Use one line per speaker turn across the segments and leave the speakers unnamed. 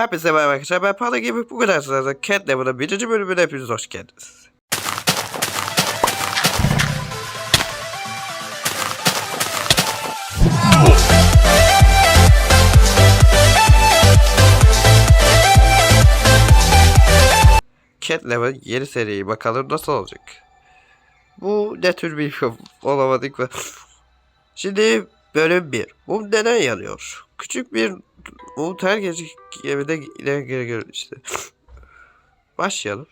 Hepinize merhaba arkadaşlar. Ben Panda gibi bu kadar sırada Cat Level'ın birinci bölümüne hepiniz hoş geldiniz. Cat Level yeni seriyi bakalım nasıl olacak. Bu ne tür bir film olamadık ve Şimdi bölüm 1. Mum neden yanıyor? Küçük bir mum her gece gemide ileri geri geri işte. Başlayalım.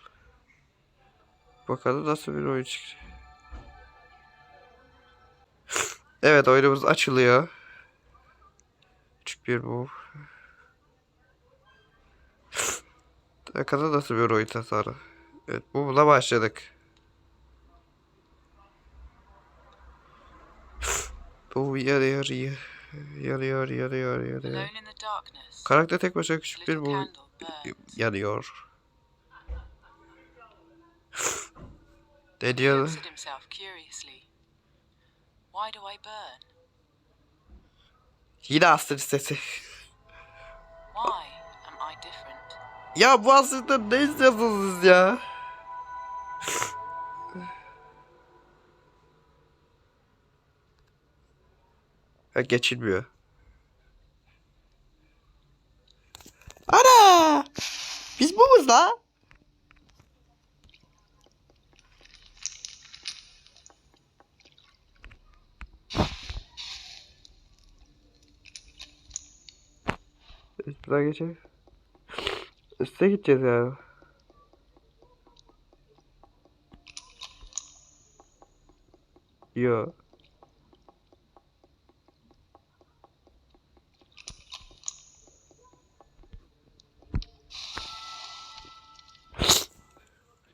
Bakalım nasıl bir oyun çıkacak. Evet oyunumuz açılıyor. Küçük bir mum. Bakalım nasıl bir oyun tasarı. Evet mumla başladık. Bu yanıyor, yanıyor,
in the darkness,
Karakter tek başına küçük bir
burns.
yanıyor. Ne diyor? Yine Astrid sesi.
Why am I different?
Ya bu Astrid'den ne istiyorsunuz siz ya? Geçilmiyor. Ana! Biz bu muyuz la? Üstüne geçelim. Üste gideceğiz ya. Yo.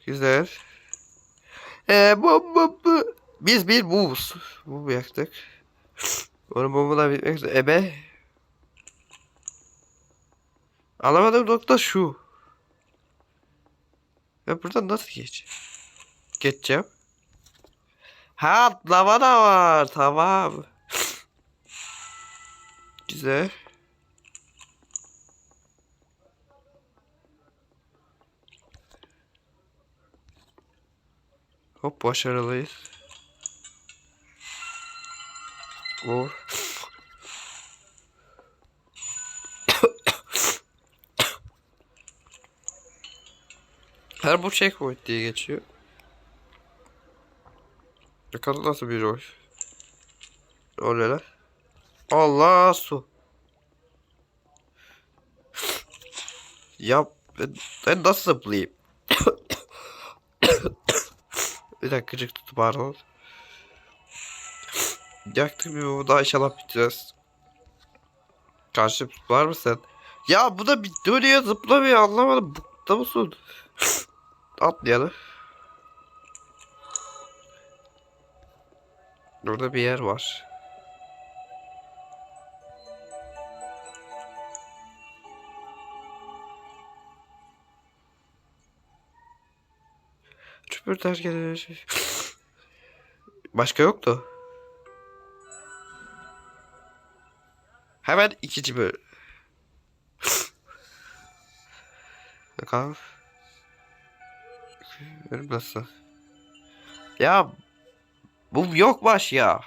Güzel. Ee, bu, bu, bu. Biz bir buz. Bu yaktık. Onu mumla bitmek üzere. Ebe. Anlamadığım nokta şu. Ben buradan nasıl geç? Geçeceğim. Ha atlama da var. Tamam. Güzel. Hop başarılıyız. Oh. Her bu checkpoint diye geçiyor. Bakalım nasıl bir oy. O ne lan? Allah su. Ya ben, ben nasıl zıplayayım? Bir dakika gıcık tutup pardon. Yaktık bir bu daha inşallah bitireceğiz. Karşı var mı sen? Ya bu da bir dönüyor zıplamıyor anlamadım. Bukta mısın? Atlayalım. Burada bir yer var. Röportaj geliyor. Başka yoktu. Hemen ikinci bölüm. Bakalım. Benim nasıl? Ya mum yok baş ya.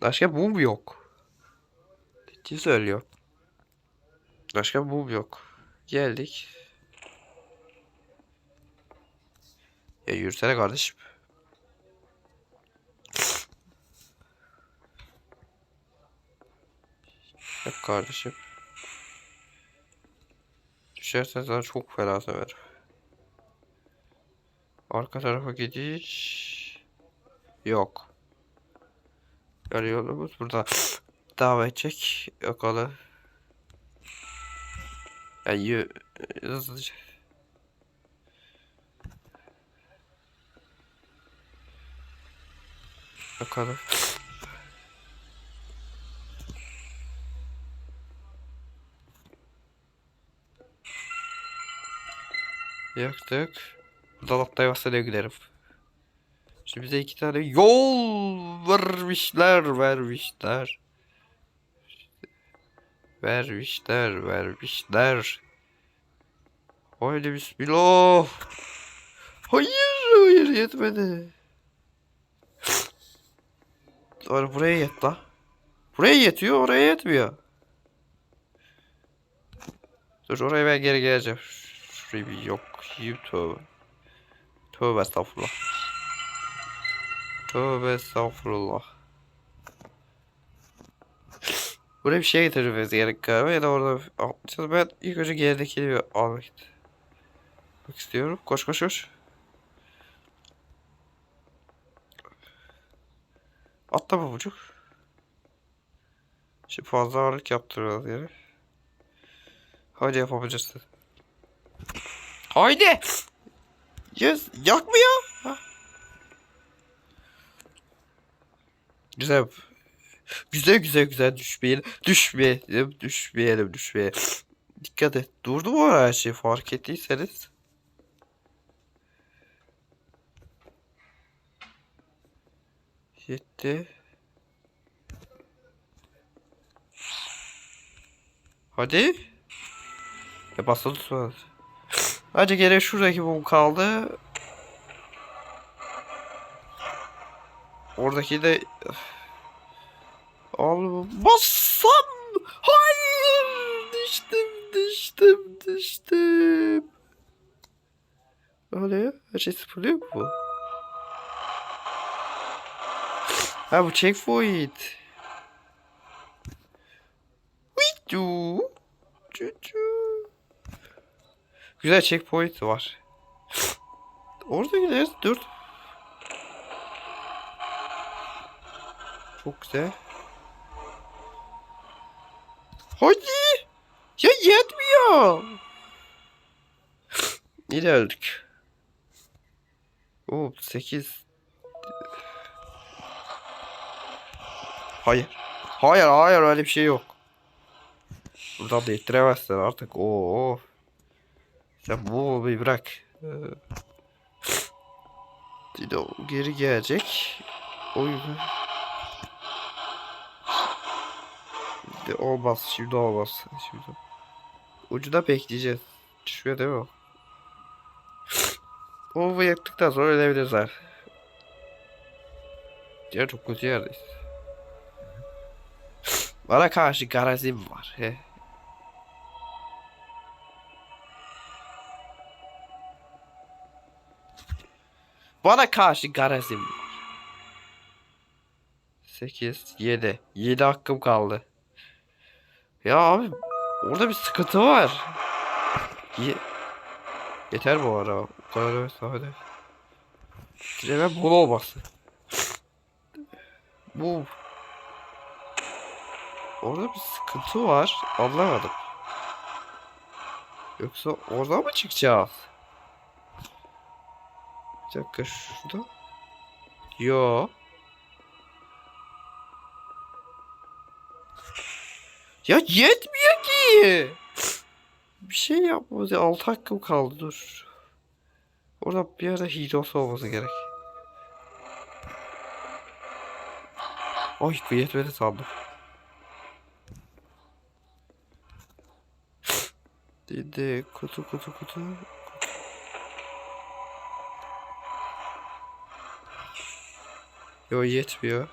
Başka mum yok. Ciddi söylüyor. Başka mum yok. Geldik. Ya yürüsene kardeşim. Yok kardeşim. Düşersen sana çok fena severim. Arka tarafa gidiş yok. Yani yolumuz burada devam edecek. Bakalım. Yani yü- hızlıca. Bakalım. Yaktık. Atlayamazsa ne giderim. Şimdi bize iki tane yol vermişler vermişler. Vermişler, vermişler. Haydi bismillah. Hayır, hayır yetmedi. Doğru buraya yet la. Buraya yetiyor, oraya yetmiyor. Dur oraya ben geri geleceğim. Şurayı bir yok. Tövbe. Tövbe estağfurullah. Tövbe estağfurullah. Buraya bir şey getirmemiz gerek galiba ya da orada atlayacağız. Ben ilk önce geridekini bir almak istiyorum. Koş koş koş. Atla babucuk. Şimdi fazla ağırlık yaptırıyoruz yere. Hadi yapabilirsin. Haydi. Yes. Yakmıyor. Ha. Güzel. Güzel güzel güzel düşmeyelim. Düşmeyelim. Düşmeyelim. Düşmeyelim. Dikkat et. Durdu mu her şey fark ettiyseniz. Yetti. Hadi. Ya basılı tut. Hadi geriye şuradaki mum kaldı. Oradaki de... Oğlum bassam! Hayır! Düştüm, düştüm, düştüm. Öyle. Her şey sıfırlıyor mu bu? Ha bu checkpoint. Vitu. Cucu. Güzel checkpoint var. Orada gideriz. Dur. Çok güzel. Hadi. Ya yetmiyor. Öldük. Oo 8. Hayır. Hayır hayır öyle bir şey yok. Buradan da ittiremezsin artık. Oo. Sen bu bir bırak. Ee, Bir de o geri gelecek. O yüzden. Şimdi olmaz. Şimdi olmaz. Şimdi. Ucunda bekleyeceğiz. Düşmüyor değil mi o? O yaktıktan sonra ölebiliriz ha. Diğer çok kötü yerdeyiz. Bana karşı garazim var. He. Bana karşı garazim var. 8, 7. 7 hakkım kaldı. Ya abi orada bir sıkıntı var. Ye Yeter bu ara. O kadar hadi. Hemen bol olması. Bu Orada bir sıkıntı var. Anlamadım. Yoksa oradan mı çıkacağız? Bir dakika şurada. Yo. Ya yetmiyor ki. Bir şey yapmamız. Altı hakkım kaldı dur. Orada bir yerde hidos olması gerek. Ay bu yetmedi sandım. Dedi kutu kutu kutu. Yo yetmiyor.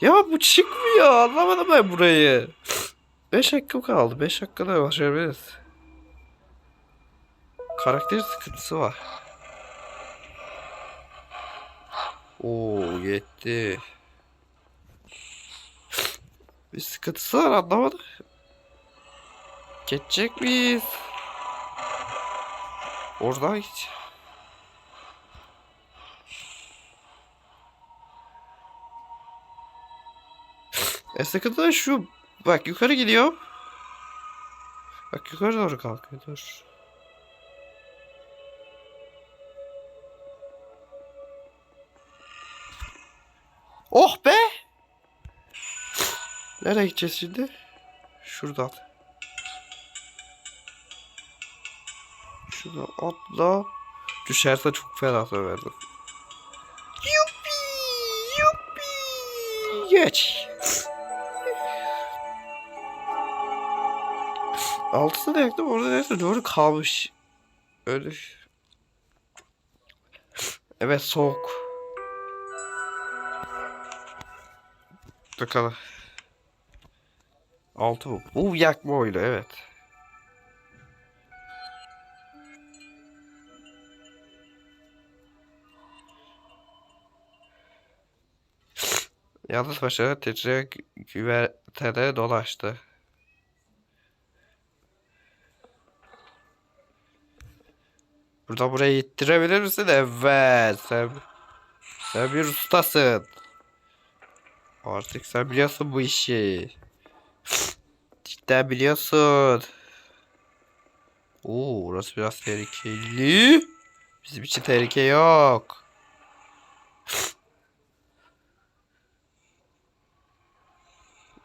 Ya bu çıkmıyor. Anlamadım ben burayı. 5 hakkım kaldı. 5 dakikada başarabiliriz. Karakter sıkıntısı var. Oo yetti. Bir sıkıntısı var anlamadım. Geçecek miyiz? Oradan hiç. E sıkıntı da şu. Bak yukarı gidiyor. Bak yukarı doğru kalkıyor dur. Nereye gideceğiz şimdi? Şuradan. Şuradan atla. Düşerse çok fena söverdim. Yuppi! Yuppi! geç. Altısını yaktım orada neyse doğru kalmış. Öyle. Evet soğuk. Bakalım. Altı bu. Bu yakma oyunu evet. Yalnız başına titrek güvertede dolaştı. Burada burayı ittirebilir misin? Evet. Sen, sen bir ustasın. Artık sen biliyorsun bu işi. Cidden biliyorsun. Oo, orası biraz tehlikeli. Bizim için tehlike yok.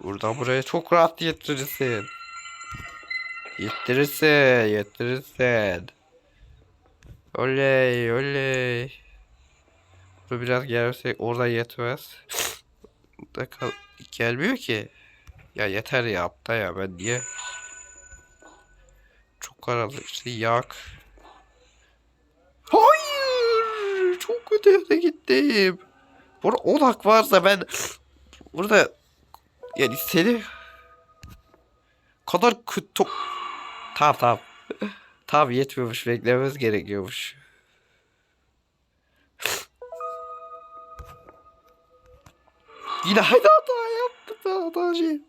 Buradan buraya çok rahat yettirirsin. Yettirirsin, yettirirsin. Oley, oley. Bu biraz gelse orada yetmez. Burada kal gelmiyor ki. Ya yeter ya apta ya ben niye? Çok karanlık işte yak. Hayır! Çok kötü yere gittim. Burada odak varsa ben burada yani seni kadar kötü Tamam tamam. Tamam yetmiyormuş beklememiz gerekiyormuş. Yine aynı hata yaptım ben hatacıyım.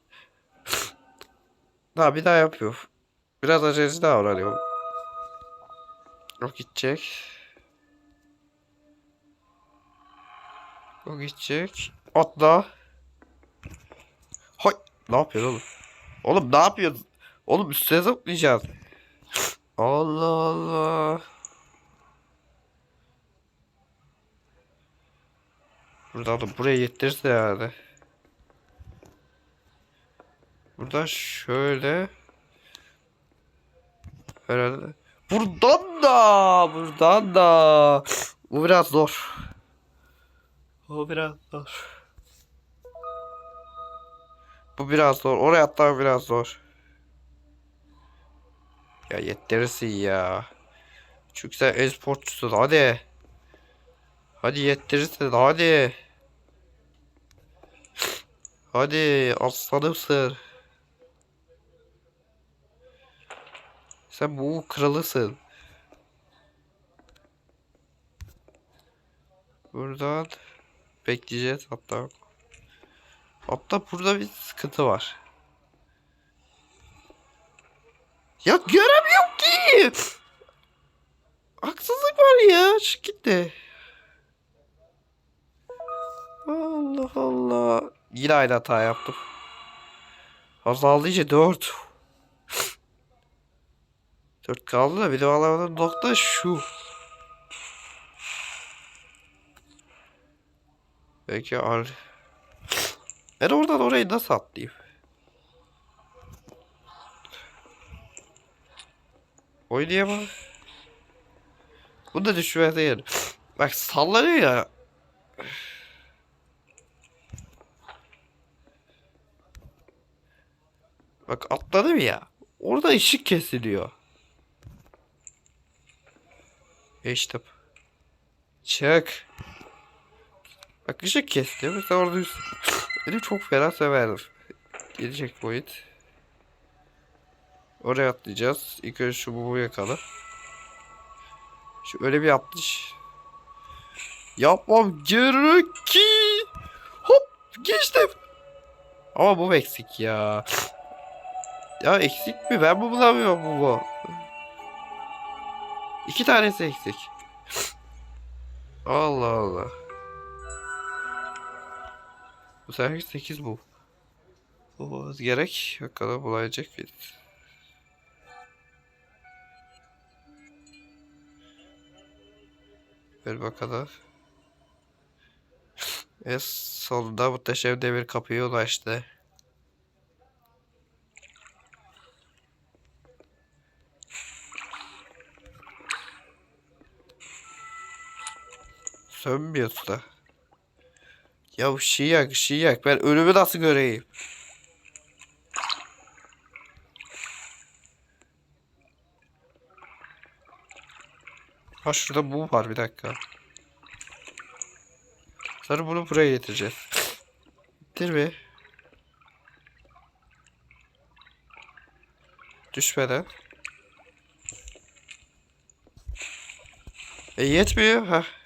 Daha bir daha yapıyor. Biraz aceleci davranıyor. O gidecek. O gidecek. Atla. Hay. Ne yapıyorsun oğlum? Oğlum ne yapıyorsun? Oğlum üstüne zıplayacağız. Allah Allah. Buradan da buraya yettirirse yani. Buradan şöyle. Herhalde. Buradan da. Buradan da. Bu biraz zor. O biraz zor. Bu biraz zor. Oraya atlar biraz zor. Ya yettirirsin ya. Çünkü sen e-sportçusun hadi. Hadi yettirirsin hadi. Hadi aslanımsın. Sen bu kralısın. Buradan bekleyeceğiz hatta. Hatta burada bir sıkıntı var. Ya göremiyorum ki. Haksızlık var ya. Çık gitti. Allah Allah. Yine aynı hata yaptım. Azaldıkça 4. 4 kaldı da bir de alamadığım nokta şu. Peki al. Ben oradan orayı nasıl atlayayım? Oynayamam. Bu da düşmez değil. Bak sallanıyor ya. Bak atladım ya. Orada ışık kesiliyor. Geçtim. Çık. Bak ışık kesiliyor. Mesela orada üst... Beni çok fena severdim. Gelecek boyut. Oraya atlayacağız. İlk önce şu bubu yakala. Şu öyle bir atlış. Yapmam gerek. Hop geçtim. Ama bu eksik ya. Ya eksik mi? Ben bu bulamıyorum bu bu. İki tanesi eksik. Allah Allah. Bu sefer 8 bu. Bu gerek. Bakalım bulacak mıyız? Ver bakalım. Ve sonunda muhteşem demir kapıya ulaştı. Sönmüyor da. Ya ışığı yak, ışığı yak. Ben ölümü nasıl göreyim? Ha şurada bu var bir dakika. Sonra bunu buraya getireceğiz. Bitir mi? Düşmeden. E yetmiyor ha.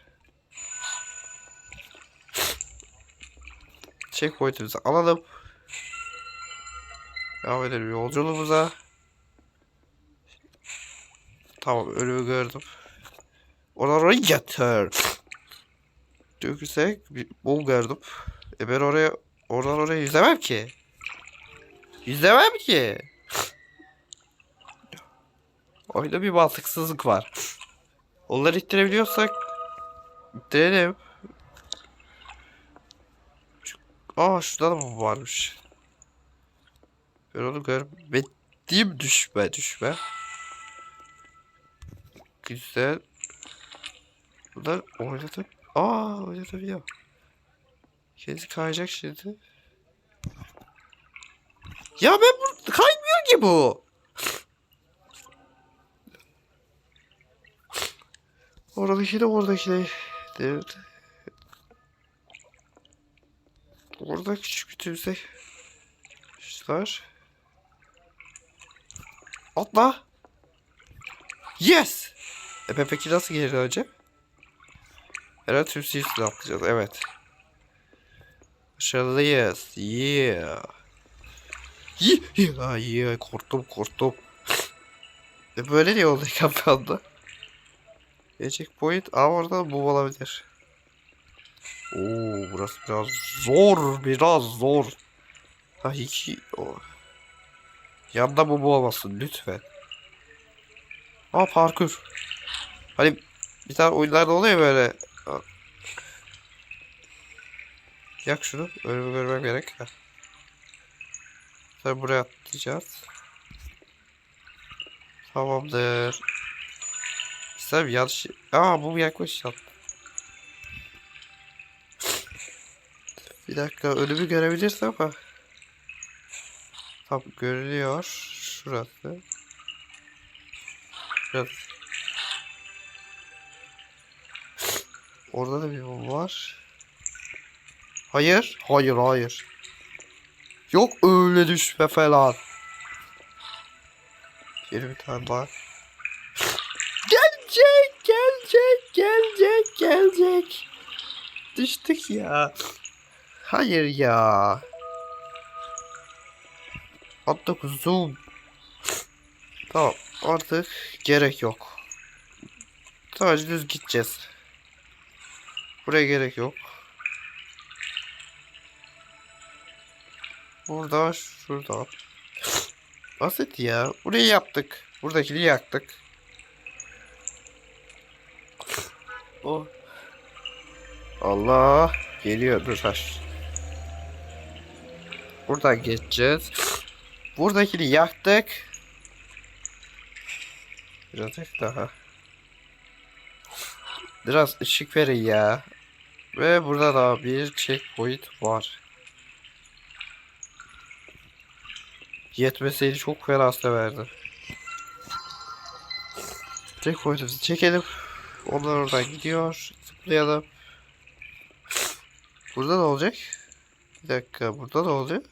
Checkpoint'imizi alalım. Devam edelim yolculuğumuza. Tamam önümü gördüm. Oradan oraya getir. Dökülsek bir bul gördüm. E ben oraya oradan oraya yüzemem ki. Yüzemem ki. Oyunda bir mantıksızlık var. Onları ittirebiliyorsak ittirelim. Şu- Aa şurada da varmış. Ben onu görmedim düşme düşme. Güzel. Bunlar oynatıp Aa oynatabiliyor. Kendisi kayacak şimdi. Ya ben bu kaymıyor ki bu. Oradaki de oradaki de. Evet. Orada küçük bir tümsek. Şunlar. Atla. Yes. E peki nasıl geri döneceğim? Herhalde tümseyi üstüne atlayacağız. Evet. Başarılıyız. Yeah. Yeah. Yeah. yeah. Korktum korktum. E böyle niye oldu kampanda? Gelecek point. Aa orada bu olabilir. Oo burası biraz zor. Biraz zor. Ha iki. Oh. Yanda bu bu olmasın lütfen. Aa parkur. Hani bir tane oyunlarda oluyor böyle. Yak şunu. Önümü görmem gerek. Ha. Buraya atlayacağız. Tamamdır. Sen yanlış... Aa bu yaklaş yat. Bir dakika önümü görebilirsem ama. Tam görülüyor. Şurası. Şurası. Orada da bir mum var. Hayır. Hayır hayır. Yok öyle düşme falan. Yeni bir tane daha. Gelecek, gelecek, gelecek, gelecek. Düştük ya. Hayır ya. Atla kuzum. Tamam artık gerek yok. Sadece düz gideceğiz. Buraya gerek yok. Burada, şurada. Basit ya. Burayı yaptık. Buradakini yaktık. Oh. Allah. Geliyor dur taş. Buradan geçeceğiz. Buradakini yaktık. Birazcık daha. Biraz ışık verin ya. Ve burada da bir checkpoint var. Yetmeseydi çok fena severdi. Checkpoint'imizi çekelim. Onlar oradan gidiyor. Zıplayalım. Burada ne olacak? Bir dakika burada ne oluyor?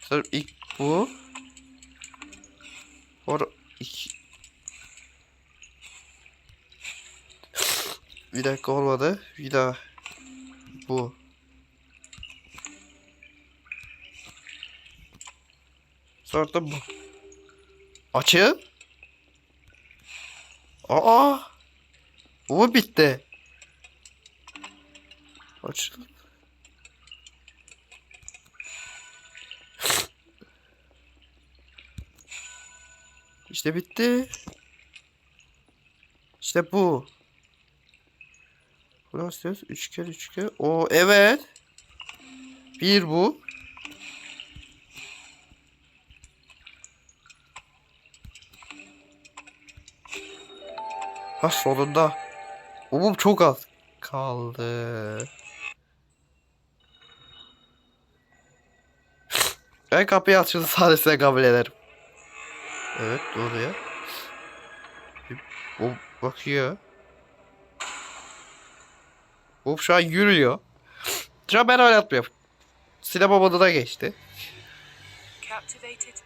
Sanırım ilk bu. Or iki. Bir dakika olmadı. Bir daha. Bu. Sonra da bu. Açın. Aa. Bu mu bitti? Açın. İşte bitti. İşte bu. Burası istiyoruz. Üçgen üçgen. O evet. Bir bu. Ha sonunda. Umum çok az kaldı. Ben kapıyı açıldı sadece kabul ederim. Evet ne oluyor? O bakıyor. O şu an yürüyor. Şu an ben oynatmıyorum. Sinema moduna geçti.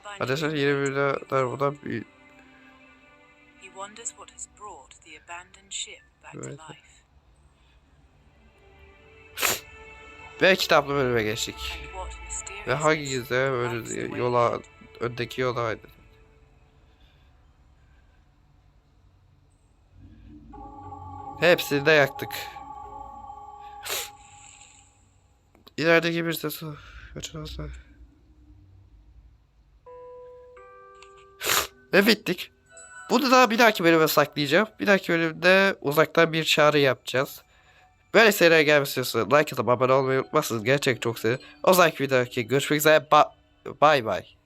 Arkadaşlar yeni bir
creativity,
buradan bir
abandoned ship back
Evet.
to life.
ve kitaplı bölüme geçtik.
And what mysterious
Ve hangi gizli
lies
böyle
way
yola
ahead.
öndeki yola aydı. Hepsini de yaktık. İlerideki bir ses kaçırılsa. Ve bittik. Bunu da bir dahaki bölüme saklayacağım. Bir dahaki bölümde uzaktan bir çağrı yapacağız. Böyle seriler gelmesi istiyorsanız like atıp abone olmayı unutmazsınız. Gerçekten çok sevinirim. O zaman bir dahaki görüşmek üzere. Ba- Bye bye.